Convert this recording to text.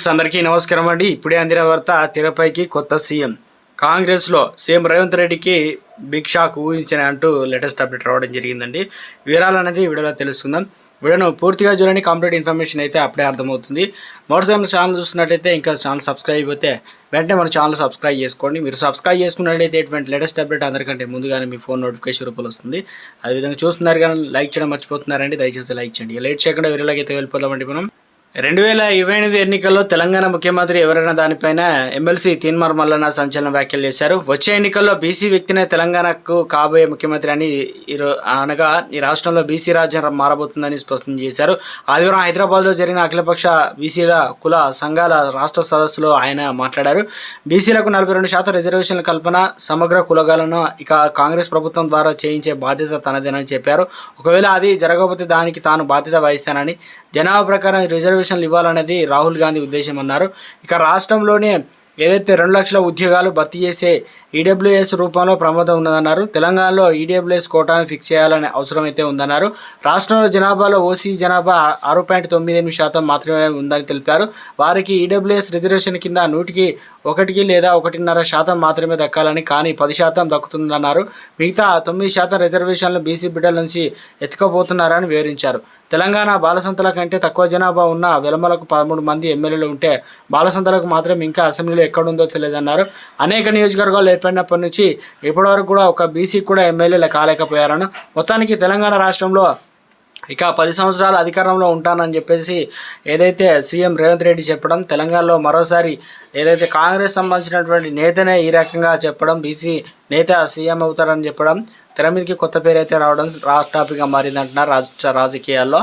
Friends అందరికీ నమస్కారం అండి. ఇప్పుడే అందిన వార్త తెరపైకి కొత్త సీఎం. కాంగ్రెస్లో సీఎం రేవంత్ రెడ్డికి బిగ్ షాక్ ఊహించిన అంటూ లేటెస్ట్ అప్డేట్ రావడం జరిగిందండి. వివరాలు అనేది వీడియోలో తెలుసుకుందాం. వీడియోను పూర్తిగా చూడండి. కంప్లీట్ ఇన్ఫర్మేషన్ అయితే అప్పుడే అర్థమవుతుంది. మొదటిసారి ఛానల్ చూస్తున్నట్టయితే ఇంకా ఛానల్ సబ్స్క్రైబ్ అయితే వెంటనే మన ఛానల్ సబ్స్క్రైబ్ చేసుకోండి. మీరు సబ్స్క్రైబ్ చేసుకున్నట్లయితే ఎటువంటి లేటెస్ట్ అప్డేట్ అందరికంటే ముందుగానే మీ ఫోన్ నోటిఫికేషన్ రూపంలో వస్తుంది. అదేవిధంగా చూస్తున్నారు కానీ లైక్ చేయడం మర్చిపోతున్నారండి. దయచేసి లైక్ చేయండి. లేట్ చేయకుండా వీడియోలోకి అయితే వెళ్ళిపోదామండి మనం. రెండు వేల ఇరవై ఎనిమిది ఎన్నికల్లో తెలంగాణ ముఖ్యమంత్రి ఎవరైనా దానిపైన ఎమ్మెల్సీ తీన్మార్ మల్లన్న సంచలన వ్యాఖ్యలు చేశారు. వచ్చే ఎన్నికల్లో బీసీ వ్యక్తినే తెలంగాణకు కాబోయే ముఖ్యమంత్రి అని అనగా ఈ రాష్ట్రంలో బీసీ రాజ్యం మారబోతుందని స్పష్టం చేశారు. ఆదివారం హైదరాబాద్లో జరిగిన అఖిలపక్ష బీసీల కుల సంఘాల రాష్ట్ర సదస్సులో ఆయన మాట్లాడారు. బీసీలకు నలభై రెండు శాతం రిజర్వేషన్ల కల్పన సమగ్ర కులగాలను ఇక కాంగ్రెస్ ప్రభుత్వం ద్వారా చేయించే బాధ్యత తనదేనని చెప్పారు. ఒకవేళ అది జరగకపోతే దానికి తాను బాధ్యత వహిస్తానని జనాభా ప్రకారం రిజర్వేషన్లు ఇవ్వాలనేది రాహుల్ గాంధీ ఉద్దేశం అన్నారు. ఇక రాష్ట్రంలోనే ఏదైతే రెండు లక్షల ఉద్యోగాలు భర్తీ చేసే ఈడబ్ల్యూఎస్ రూపంలో ప్రమాదం ఉన్నదన్నారు. తెలంగాణలో ఈడబ్ల్యూఎస్ కోటాను ఫిక్స్ చేయాలనే అవసరం అయితే ఉందన్నారు. రాష్ట్రంలో జనాభాలో ఓసీ జనాభా ఆరు పాయింట్ తొమ్మిది ఎనిమిది శాతం మాత్రమే ఉందని తెలిపారు. వారికి ఈడబ్ల్యూఎస్ రిజర్వేషన్ కింద నూటికి ఒకటికి లేదా ఒకటిన్నర శాతం మాత్రమే దక్కాలని కానీ పది శాతం దక్కుతుందన్నారు. మిగతా తొమ్మిది శాతం రిజర్వేషన్లు బీసీ బిడ్డల నుంచి ఎత్తుకోబోతున్నారని వివరించారు. తెలంగాణ బాలసంతల కంటే తక్కువ జనాభా ఉన్న వెలమలకు పదమూడు మంది ఎమ్మెల్యేలు ఉంటే బాలసంతలకు మాత్రం ఇంకా అసెంబ్లీలో ఎక్కడుందో తెలియదన్నారు. అనేక నియోజకవర్గాలు ఏర్పడినప్పటి నుంచి ఇప్పటివరకు కూడా ఒక బీసీ కూడా ఎమ్మెల్యేలు కాలేకపోయారని. మొత్తానికి తెలంగాణ రాష్ట్రంలో ఇక పది సంవత్సరాలు అధికారంలో ఉంటానని చెప్పేసి ఏదైతే సీఎం రేవంత్ రెడ్డి చెప్పడం తెలంగాణలో మరోసారి ఏదైతే కాంగ్రెస్ సంబంధించినటువంటి నేతనే ఈ రకంగా చెప్పడం బీసీ నేత సీఎం అవుతారని చెప్పడం తెర మీదకి కొత్త పేరు అయితే రావడం రాజ్ టాపిక్గా మారిందంటున్నారు రాజ రాజకీయాల్లో.